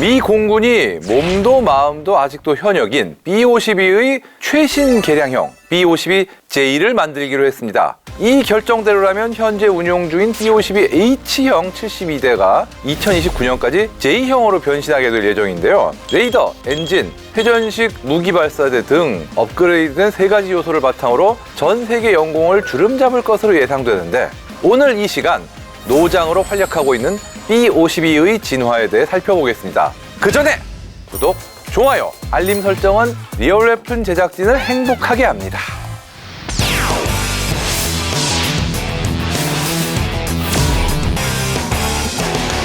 미 공군이 몸도 마음도 아직도 현역인 B-52의 최신 개량형 B-52J를 만들기로 했습니다. 이 결정대로라면 현재 운용 중인 B-52H형 72대가 2029년까지 J형으로 변신하게 될 예정인데요. 레이더, 엔진, 회전식 무기 발사대 등 업그레이드된 세 가지 요소를 바탕으로 전 세계 영공을 주름 잡을 것으로 예상되는데 오늘 이 시간 노장으로 활약하고 있는 B52의 진화에 대해 살펴보겠습니다. 그 전에 구독, 좋아요, 알림 설정은 리얼랩툰 제작진을 행복하게 합니다.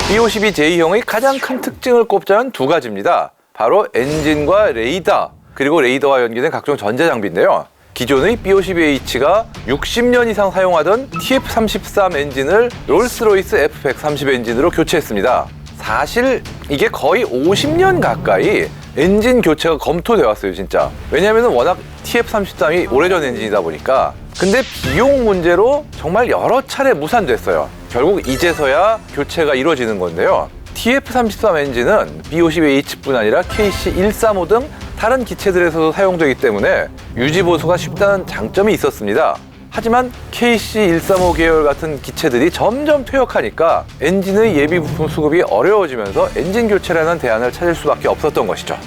B52J형의 가장 큰 특징을 꼽자면 두 가지입니다. 바로 엔진과 레이더, 그리고 레이더와 연계된 각종 전자 장비인데요. 기존의 B52H가 60년 이상 사용하던 TF33 엔진을 롤스로이스 F130 엔진으로 교체했습니다. 사실 이게 거의 50년 가까이 엔진 교체가 검토되어 왔어요, 진짜. 왜냐하면 워낙 TF33이 오래전 엔진이다 보니까. 근데 비용 문제로 정말 여러 차례 무산됐어요. 결국 이제서야 교체가 이루어지는 건데요. TF33 엔진은 B52H뿐 아니라 KC135 등 다른 기체들에서도 사용되기 때문에 유지 보수가 쉽다는 장점이 있었습니다. 하지만 KC135 계열 같은 기체들이 점점 퇴역하니까 엔진의 예비 부품 수급이 어려워지면서 엔진 교체라는 대안을 찾을 수밖에 없었던 것이죠.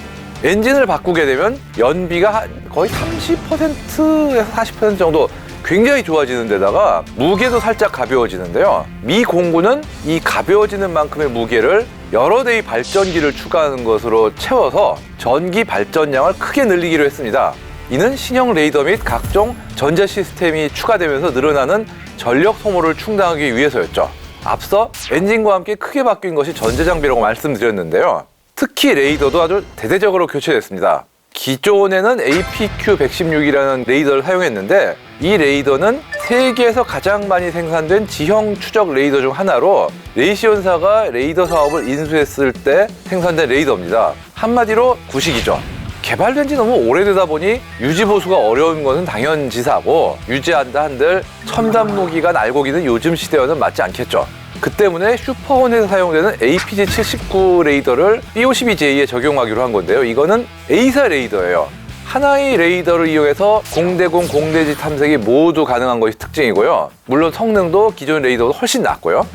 엔진을 바꾸게 되면 연비가 한 거의 30%에서 40% 정도 굉장히 좋아지는 데다가 무게도 살짝 가벼워지는데요. 미 공군은 이 가벼워지는 만큼의 무게를 여러 대의 발전기를 추가하는 것으로 채워서 전기 발전량을 크게 늘리기로 했습니다. 이는 신형 레이더 및 각종 전자 시스템이 추가되면서 늘어나는 전력 소모를 충당하기 위해서였죠. 앞서 엔진과 함께 크게 바뀐 것이 전자 장비라고 말씀드렸는데요. 특히 레이더도 아주 대대적으로 교체됐습니다. 기존에는 APQ116이라는 레이더를 사용했는데 이 레이더는 세계에서 가장 많이 생산된 지형 추적 레이더 중 하나로 레이시온사가 레이더 사업을 인수했을 때 생산된 레이더입니다. 한마디로 구식이죠. 개발된 지 너무 오래되다 보니 유지 보수가 어려운 것은 당연지사고 유지한다 한들 첨단 무기가 날고기는 요즘 시대와는 맞지 않겠죠. 그 때문에 슈퍼혼에서 사용되는 APG-79 레이더를 B52J에 적용하기로 한 건데요. 이거는 A사 레이더예요. 하나의 레이더를 이용해서 공대공, 공대지 탐색이 모두 가능한 것이 특징이고요. 물론 성능도 기존 레이더보다 훨씬 낫고요.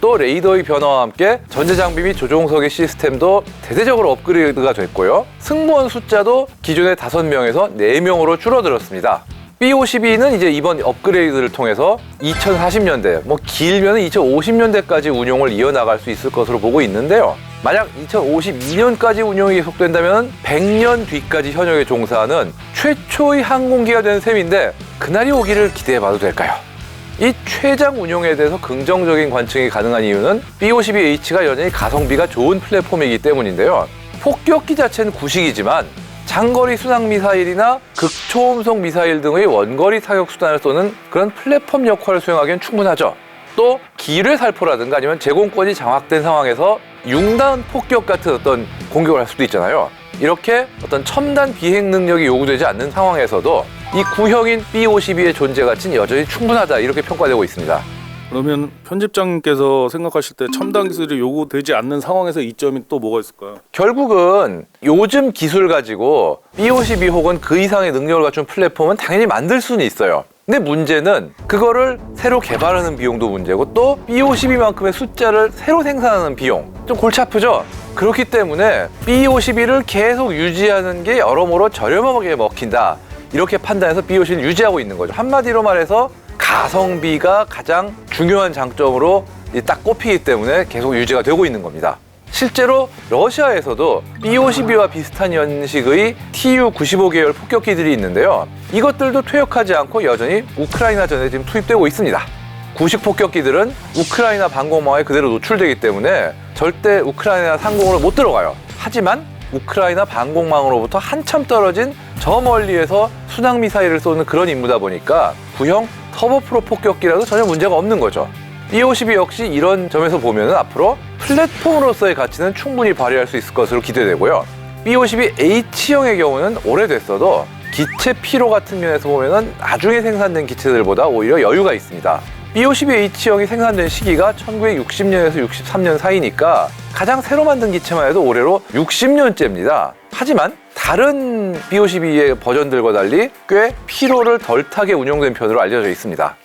또 레이더의 변화와 함께 전자장비 및 조종석의 시스템도 대대적으로 업그레이드가 됐고요. 승무원 숫자도 기존의 5명에서 4명으로 줄어들었습니다. B52는 이제 이번 업그레이드를 통해서 2040년대, 뭐 길면 2050년대까지 운용을 이어나갈 수 있을 것으로 보고 있는데요. 만약 2052년까지 운용이 계속된다면 100년 뒤까지 현역에 종사하는 최초의 항공기가 되는 셈인데 그날이 오기를 기대해 봐도 될까요? 이 최장 운용에 대해서 긍정적인 관측이 가능한 이유는 B-52H가 여전히 가성비가 좋은 플랫폼이기 때문인데요. 폭격기 자체는 구식이지만 장거리 순항 미사일이나 극초음속 미사일 등의 원거리 사격 수단을 쏘는 그런 플랫폼 역할을 수행하기엔 충분하죠. 또 기뢰 살포라든가 아니면 제공권이 장악된 상황에서 융단 폭격 같은 어떤 공격을 할 수도 있잖아요. 이렇게 어떤 첨단 비행 능력이 요구되지 않는 상황에서도 이 구형인 B-52의 존재 가치는 여전히 충분하다 이렇게 평가되고 있습니다. 그러면 편집장님께서 생각하실 때 첨단 기술이 요구되지 않는 상황에서 이점이 또 뭐가 있을까요? 결국은 요즘 기술 가지고 B-52 혹은 그 이상의 능력을 갖춘 플랫폼은 당연히 만들 수는 있어요. 근데 문제는 그거를 새로 개발하는 비용도 문제고 또 B-52만큼의 숫자를 새로 생산하는 비용 좀 골치 아프죠? 그렇기 때문에 B-52를 계속 유지하는 게 여러모로 저렴하게 먹힌다 이렇게 판단해서 B-52를 유지하고 있는 거죠. 한마디로 말해서 가성비가 가장 중요한 장점으로 딱 꼽히기 때문에 계속 유지가 되고 있는 겁니다. 실제로 러시아에서도 B-52와 비슷한 연식의 Tu-95 계열 폭격기들이 있는데요. 이것들도 퇴역하지 않고 여전히 우크라이나전에 지금 투입되고 있습니다. 구식 폭격기들은 우크라이나 방공망에 그대로 노출되기 때문에 절대 우크라이나 상공으로 못 들어가요. 하지만 우크라이나 방공망으로부터 한참 떨어진 저 멀리에서 순항 미사일을 쏘는 그런 임무다 보니까 구형 터보 프로 폭격기라도 전혀 문제가 없는 거죠. B-52 역시 이런 점에서 보면 앞으로 플랫폼으로서의 가치는 충분히 발휘할 수 있을 것으로 기대되고요. B-52 H형의 경우는 오래됐어도 기체 피로 같은 면에서 보면 나중에 생산된 기체들보다 오히려 여유가 있습니다. B52H형이 생산된 시기가 1960년에서 63년 사이니까 가장 새로 만든 기체만 해도 올해로 60년째입니다. 하지만 다른 B52의 버전들과 달리 꽤 피로를 덜 타게 운용된 편으로 알려져 있습니다.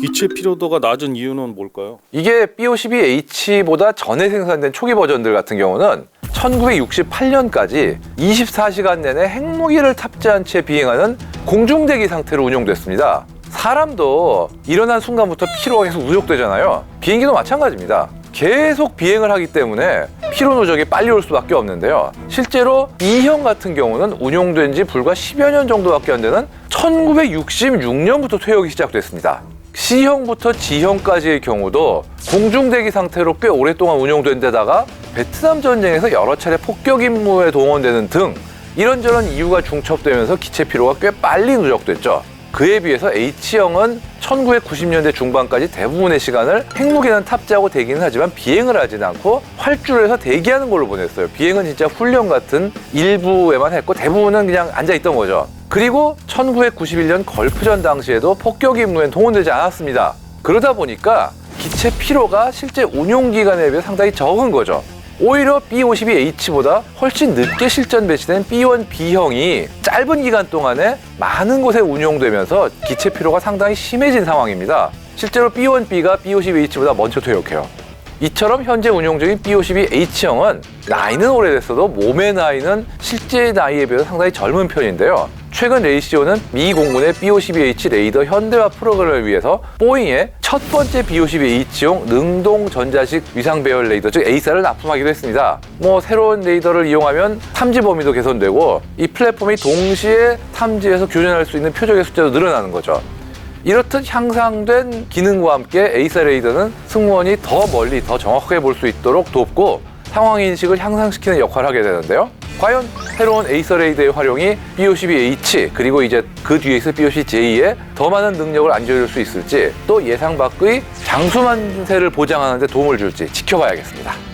기체 피로도가 낮은 이유는 뭘까요? 이게 B52H보다 전에 생산된 초기 버전들 같은 경우는 1968년까지 24시간 내내 핵무기를 탑재한 채 비행하는 공중대기 상태로 운용됐습니다. 사람도 일어난 순간부터 피로가 계속 누적되잖아요. 비행기도 마찬가지입니다. 계속 비행을 하기 때문에 피로 누적이 빨리 올 수밖에 없는데요. 실제로 E형 같은 경우는 운용된 지 불과 10여 년 정도밖에 안 되는 1966년부터 퇴역이 시작됐습니다. C형부터 G형까지의 경우도 공중대기 상태로 꽤 오랫동안 운용된 데다가 베트남 전쟁에서 여러 차례 폭격 임무에 동원되는 등 이런저런 이유가 중첩되면서 기체 피로가 꽤 빨리 누적됐죠. 그에 비해서 H형은 1990년대 중반까지 대부분의 시간을 핵무기는 탑재하고 대기는 하지만 비행을 하진 않고 활주로에서 대기하는 걸로 보냈어요. 비행은 진짜 훈련 같은 일부에만 했고 대부분은 그냥 앉아 있던 거죠. 그리고 1991년 걸프전 당시에도 폭격 임무엔 동원되지 않았습니다. 그러다 보니까 기체 피로가 실제 운용 기간에 비해 상당히 적은 거죠. 오히려 B52H보다 훨씬 늦게 실전 배치된 B1B형이 짧은 기간 동안에 많은 곳에 운용되면서 기체 피로가 상당히 심해진 상황입니다. 실제로 B1B가 B52H보다 먼저 퇴역해요. 이처럼 현재 운용 중인 B52H형은 나이는 오래됐어도 몸의 나이는 실제 나이에 비해서 상당히 젊은 편인데요. 최근 레이시오는 미 공군의 B52H 레이더 현대화 프로그램을 위해서 보잉의 첫 번째 B52H용 능동 전자식 위상 배열 레이더 즉 A사를 납품하기도 했습니다. 뭐 새로운 레이더를 이용하면 탐지 범위도 개선되고 이 플랫폼이 동시에 탐지해서 교전할 수 있는 표적의 숫자도 늘어나는 거죠. 이렇듯 향상된 기능과 함께 에이사 레이더는 승무원이 더 멀리 더 정확하게 볼 수 있도록 돕고 상황 인식을 향상시키는 역할을 하게 되는데요. 과연 새로운 에이서 레이더의 활용이 B52H 그리고 이제 그 뒤에 있을 B52J에 더 많은 능력을 안겨줄 수 있을지 또 예상 밖의 장수 만세를 보장하는 데 도움을 줄지 지켜봐야겠습니다.